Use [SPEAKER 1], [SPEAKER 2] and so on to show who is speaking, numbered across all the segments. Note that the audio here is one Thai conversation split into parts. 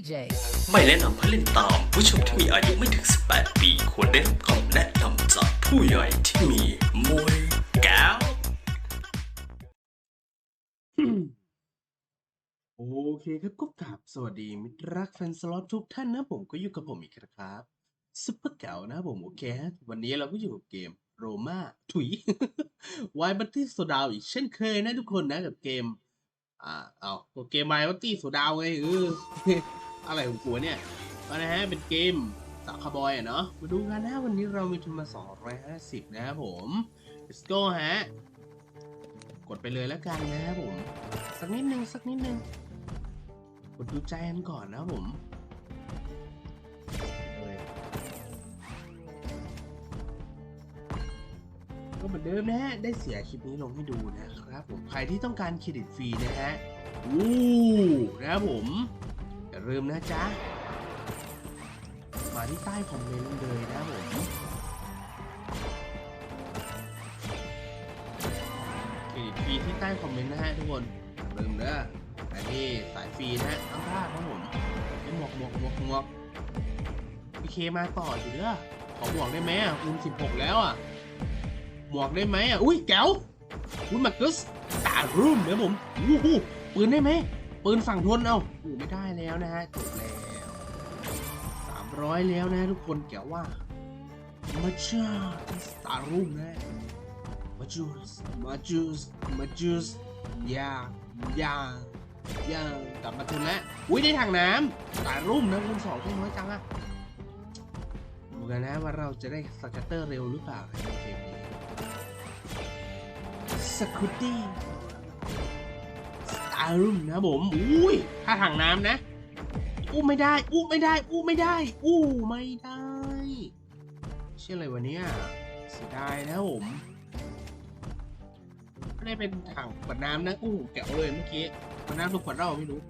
[SPEAKER 1] DJ.
[SPEAKER 2] ไม่แนะนำให้เล่นตามผู้ชมที่มีอายุไม่ถึง 18 ปี ควรได้รับคำแนะนำจากผู้ใหญ่ที่มีมวยแก้ว
[SPEAKER 3] โอเคครับก็กราบสวัสดีมิตรรักแฟนสล็อตทุกท่านนะผมก็อยู่กับผมอีกแล้วครับซุปเปอร์เก่านะผมโอเคฮะวันนี้เราก็อยู่กับเกมโรมาถุยไวบัตตี้โซดาวอีกเช่นเคยนะทุกคนนะกับเกม อ่าเอาเกมไวบัตตี้โซดาวไงเออ อะไรของกูเนี่ยก็นะฮะเป็นเกมสาวคาร์บอยอะเนาะมาดูกันนะวันนี้เรามีทุนมา 250 นะครับผม let's go ฮะ กดไปเลยแล้วกันนะครับผม สักนิดนึง สักนิดนึง กดดูใจกันก่อนนะผมก็เหมือนเดิมนะฮะ ได้เสียคลิปนี้ลงให้ดูนะครับผม ใครที่ต้องการเครดิตฟรีนะฮะ อู้นะครับผมาลืมนะจ๊ะ มาที่ใต้คอมเมนต์เลยนะผมเครดิตฟรีที่ใต้คอมเมนต์นะฮะทุกคนลืมเด้ออันนี้สายฟรีนะฮะต้องพลาดครับผมไอหมวกหมวกหมวกหมวกพีเคมาต่ออยู่เด้อขอหมวกได้ไหมอะคูณสิบหกแล้วอะหมวกได้ไหมอะอุ้ยแก้วอุ้ยมาเกสตารูมเดี๋ยวผมอู้หูปืนได้ไหม ปืนฝั่งทนเอาอู้ไม่ได้แล้วนะฮะจบแล้วสามร้อยแล้วนะทุกคนแกว่ามาเชื่อสตาร์รูมนะมาจูสมาจูสมาจูสยายายากลับมาทุนแล้วอุ้ยได้ทางน้ำตารุ่มนะคูณสองคูณน้อยจังอะดูกันนะว่าเราจะได้สกัตเตอร์เร็วหรือเปล่าในเกมนี้สกูตตี้ ตารมนะผมอุ้ยถ้าทางน้ำนะ อู้ไม่ได้ อู้ไม่ได้ อู้ไม่ได้ อู้ไม่ได้ เชื่ออะไรวะเนี่ยเสียดายนะผมไม่ได้เป็นถังขวดน้ำนะอู้แกะเลยเมื่อกี้ขวดน้ำทุกขวดเหล้าไม่รู้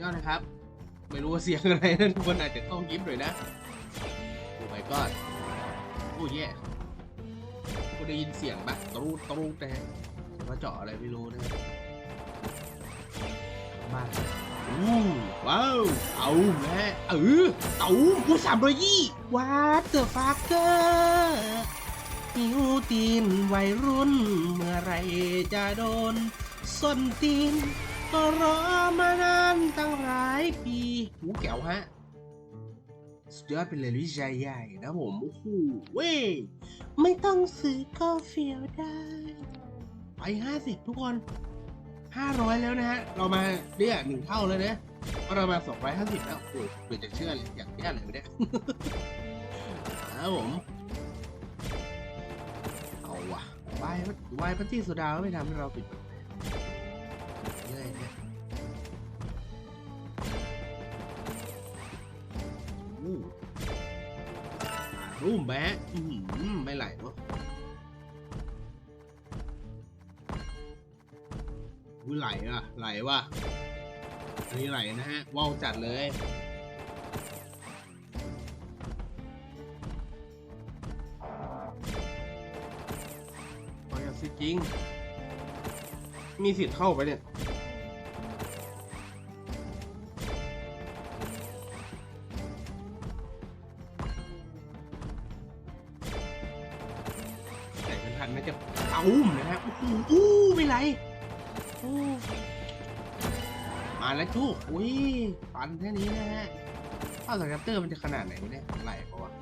[SPEAKER 3] ยอดนะครับ ไม่รู้ว่าเสียงอะไรนะทุกคนอาจจะต้องยิ้มหน่อยนะโอ้ my god โอ้แย่กูได้ยินเสียงปะตรูตรูแต่ว่าเจาะอะไรไม่รู้นะ บ้านอู้ว้าว เอาแม่เออเต๋าอู้สามร้อยยี่วัดเดอะฟักเกอร์หิวตีนวัยรุ่น เมื่อไรจะโดนส้นตีน ก็รอมานานตั้งหลายปีหูแก้วฮะสุดยอดไปเลยวิจัยใหญ่นะผม โอ้โหเว้ย ไม่ต้องซื้อก็เฟียวได้ ไปห้าสิบทุกคน ห้าร้อยแล้วนะฮะ เรามาเนี่ยหนึ่งเท่าแล้วนะเพราะเรามาสองร้ห้าสิบแล้วโอ้โหเปิดจะเชื่อเลยอยากแย่เลยเนี่ยครับผม เอาว่ะวายวายพัตตี้โซดาไม่ทำให้เราปิดเรื่อยเนี่ยอู้อ่มแบะไม่ไหลเนาะ อุ้ยไหลอะไหลว่ะอันนี้ไหลนะฮะว่าวจัดเลยขออยากซื้อจริงมีสิทธิ์เข้าไปเนี่ยแต่กันทันน่าจะเอาอุ้มนะฮะโอ้โหอู้ไม่ไรโอ้มาแล้วจู้อุ้ยปันแค่นี้นะฮะข้าวสกัตเตอร์มันจะขนาดไหนวะเนี่ยไหลปะวะ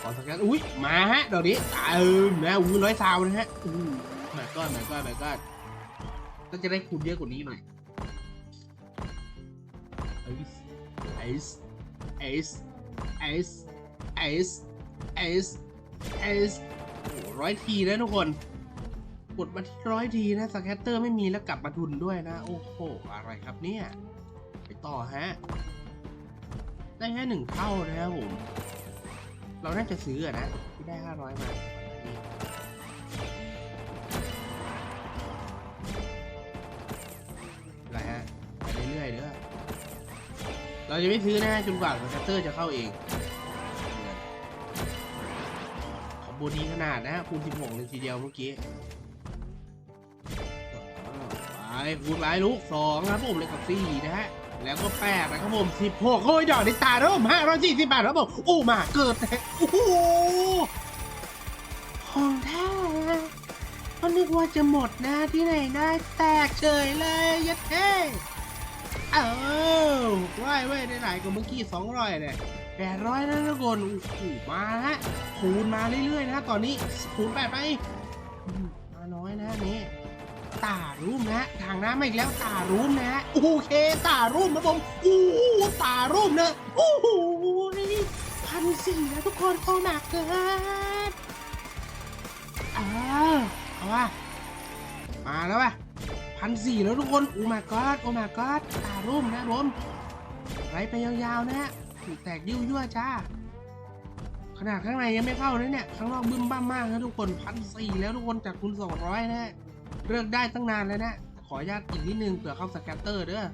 [SPEAKER 3] ขอสแกนอุ้ยมาฮะเดี๋ยวนี้ตาเอิมนะอุ้ยร้อยซาวนะฮะอู้หมายก้อนหมายก้อนหมายก้อนก็จะได้คูณเยอะกว่านี้หน่อยไอซ์ไอซ์ไอซ์ไอซ์ไอซ์ไอซ์ไอซ์โอ้ร้อยทีนะทุกคน ดมาที่ร้อยทีนะสแกตเตอร์ไม่มีแล้วกลับมาทุนด้วยนะ โอ้โห อะไรครับเนี่ย ไปต่อฮะ ได้แค่หนึ่งเท่านะครับผม เราน่าจะซื้อนะ ที่ได้ห้าร้อยมาอะไรฮะไปเรื่อยๆเด้อเราจะไม่ซื้อนะจนกว่าสแกตเตอร์จะเข้าเองขอบดีขนาดนะฮะคูณ16เลยทีเดียวเมื่อกี้ คูณไปลูกสองครับผมเลขกับสี่นะฮะแล้วก็แปดนะครับผมสิบหกโอ้ยดอกในตาเริ่มห้าร้อยสี่สิบบาทครับผมโอ้มาเกิดแท้โอ้โหของแท้ก็นึกว่าจะหมดนะที่ไหนได้แตกเฉยเลยยัดเท่เออว่ายเว้ยได้หลายกว่าเมื่อกี้สองร้อยเนี่ยแปดร้อยนะทุกคนโอ้โหมาฮะคูณมาเรื่อยๆนะตอนนี้คูณแปดไปมาน้อยนะนนี้ ตารูมนะทางน้ำมาอีกแล้วตารูมนะโอเคตารูมนะผมโอ้ตารูมนะโอ้โหพันสี่นะทุกคนโอ้หนักเกินอ่าเอาว่ะมาแล้วว่ะพันสี่แล้วทุกคนโอ้ my god โอ้ my god ตารูมนะผมไล่ไปยาวๆนะฮะถูกแตกยิ้วยั่วจ้าขนาดข้างในยังไม่เข้านะเนี่ย ข้างนอกบึ้มบ้ามมากนะทุกคนพันสี่แล้วทุกคนจากคุณสองร้อยนะฮะ เลือกได้ตั้งนานแล้วนะ ขออนุญาตอีกนิดนึงเผื่อเข้าสแกตเตอร์เด้อ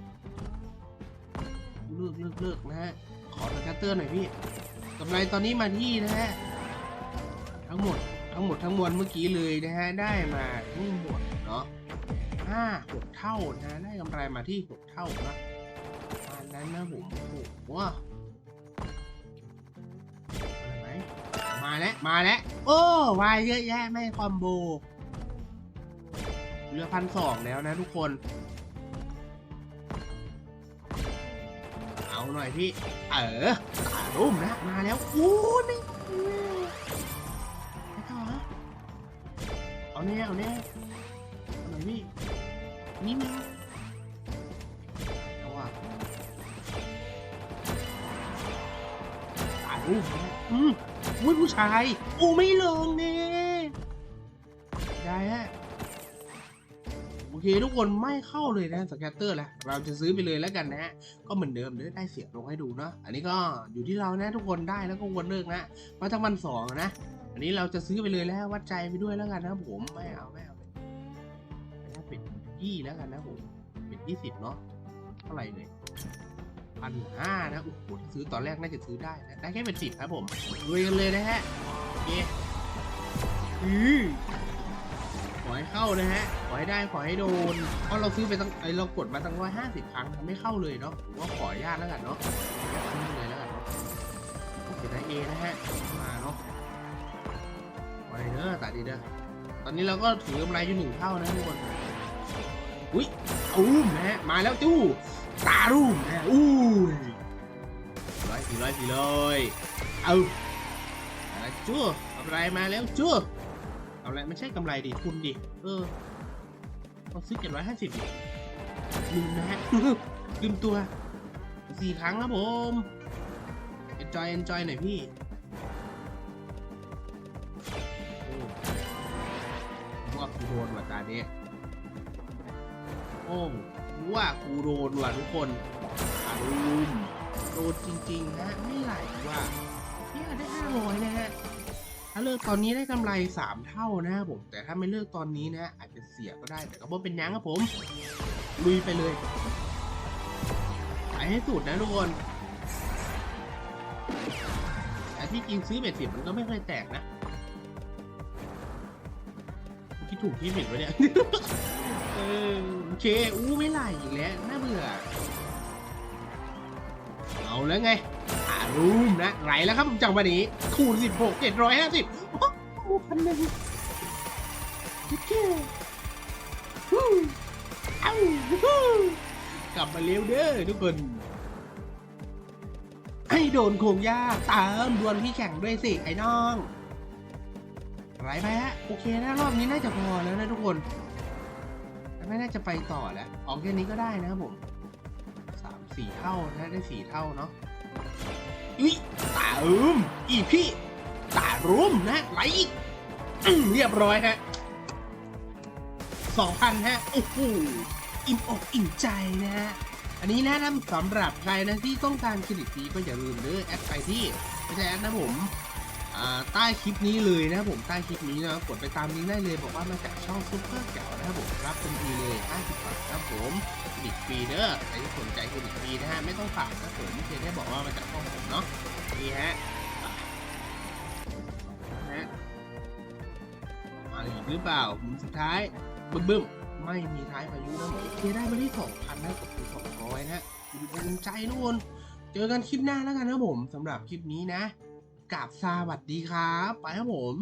[SPEAKER 3] เลือกเลือกเลือกนะฮะ ขอสแกตเตอร์หน่อยพี่กำไรตอนนี้มาที่นะฮะ ทั้งหมดทั้งหมดทั้งมวลเมื่อกี้เลยนะฮะ ได้มาทั้งหมดเนาะห้าหกเท่านะ ได้กำไรมาที่หกเท่านะประมาณนั้นนะผมโอ้โหอะไรไหมมาแล้ว มาแล้ว โอ้วายเยอะแยะไม่คอมโบ เหลือพันสองแล้วนะทุกคน เอาหน่อยพี่ เออตารุ่มนะมาแล้วอู้นี่ไม่ต่อเอาแน่เอาแน่เอาหน่อยพี่ นี่นึงเอาว่ะตารุ่มอืมอุ้ยผู้ชายอู้ไม่ลงเน่ไเคทุกคนไม่เข้าเลยนะสแกตเตอร์แหละเราจะซื้อไปเลยแล้วกันนะฮะก็เหมือนเดิมเดี๋ยได้เสียงลงให้ดูเนาะอันนี้ก็อยู่ที่เรานะทุกคนได้แล้วก็วนเลิกนะมาทั้งวันสองนะ อันนี้เราจะซื้อไปเลยแล้ววัดใจไปด้วยแล้วกันนะผมไม่เอาไม่เอาไม่เอาเป็นยี่แล้วกันนะผมเป็นยี่สิบเนาะเท่าไหร่เลยพันห้านะโอ้โหถ้าซื้อตอนแรกน่าจะซื้อได้นะได้แค่เป็นสิบครับผมรวยกันเลยนะฮะโอเคอือ ขอให้เข้านะฮะ ขอให้ได้ขอให้โดน เพราะเราซื้อไปตั้งไอเรากดมาตั้งร้อยห้าสิบครั้งไม่เข้าเลยเนาะผมว่าขออนุญาตแล้วกันเนาะขออนุญาตซื้อเลยแล้วกันเนาะเดี๋ยวได้เอนะฮะ มาเนาะไปเด้อตัดดีเด้อ ตอนนี้เราก็ถือกำไรอยู่หนึ่งเท่านะทุกคน อุ้ยอุ้มนะฮะ มาแล้วจู้ตารุ่มนะอู้ร้อยสี่ร้อยสี่ร้อยเอาอะไรจู้กำไรมาแล้วจู้ เอาละไม่ใช่กำไรดิทุนดิ เออเราซื้อเจ็ดร้อยห้าสิบลืมนะฮะลืมตัวสี่ครั้งครับผม enjoy enjoy หน่อยพี่ว่ากูโดนว่ะตาเนี้ยโอ้ว่ากูโดนว่ะทุกคนอารมโดนจริงๆนะไม่ไหลว่ะเนี่ยได้ห้าร้อยนะฮะ ถ้าเลิกตอนนี้ได้กำไรสามเท่านะครับผม แต่ถ้าไม่เลิกตอนนี้นะ อาจจะเสียก็ได้ แต่ก็บ่เป็นยังครับผม ลุยไปเลย ไปให้สุดนะทุกคนแต่ที่จริงซื้อเบ็ดสิบมันก็ไม่เคยแตกนะ คิดถูกคิดผิดวะเนี่ย เออโอเค อู้ไม่ไหลอีกแล้ว น่าเบื่อ เอาแล้วไง รูมนะไหลแล้วครับผมจังวะนี้ คูณสิบหกเจ็ดร้อยห้าสิบโอ้โหพันหนึ่งเจ้ฮู้เอาฮู้กลับมาเร็วเด้อทุกคน ให้โดนโคงยาตามดวลพี่แข่งด้วยสิ ไอ้น้องไหลไปฮะ โอเคนะ รอบนี้น่าจะพอแล้วนะทุกคน ไม่น่าจะไปต่อแล้ว ออกแค่นี้ก็ได้นะครับผมสามสี่เท่านะได้สี่เท่าเนาะ อุ้ยตาอืมอีพี่ตารุมนะไหลอีกอืมเรียบร้อยฮะสองพันฮะโอ้โหอิ่มอกอิ่มใจนะฮะอันนี้แนะนำสำหรับใครนะที่ต้องการเครดิตฟรีก็อย่าลืมเด้อแอดไปที่ไม่ใช่แอดนะผมใต้คลิปนี้เลยนะผมใต้คลิปนี้นะกดไปตามลิงก์ได้เลยบอกว่ามาจากช่องซุปเปอร์แก๋วนะครับผมรับทันทีเลย50บาทครับผม เครดิตฟรีเด้อใครที่สนใจครดิตฟรีนะฮะ ไม่ต้องฝากนะผมเพียงแค่บอกว่ามาจากช่องผมเนาะนี่ฮะนะฮะมาอีกหรือเปล่าหมุนสุดท้ายบึ้มบึ้มไม่มีท้ายพายุนะโอเคได้มาที่สองพันนะกับสองร้อยนะฮะภูมิใจทุกคนเจอกันคลิปหน้าแล้วกันนะผมสำหรับคลิปนี้นะกราบสวัสดีครับ ไปครับผม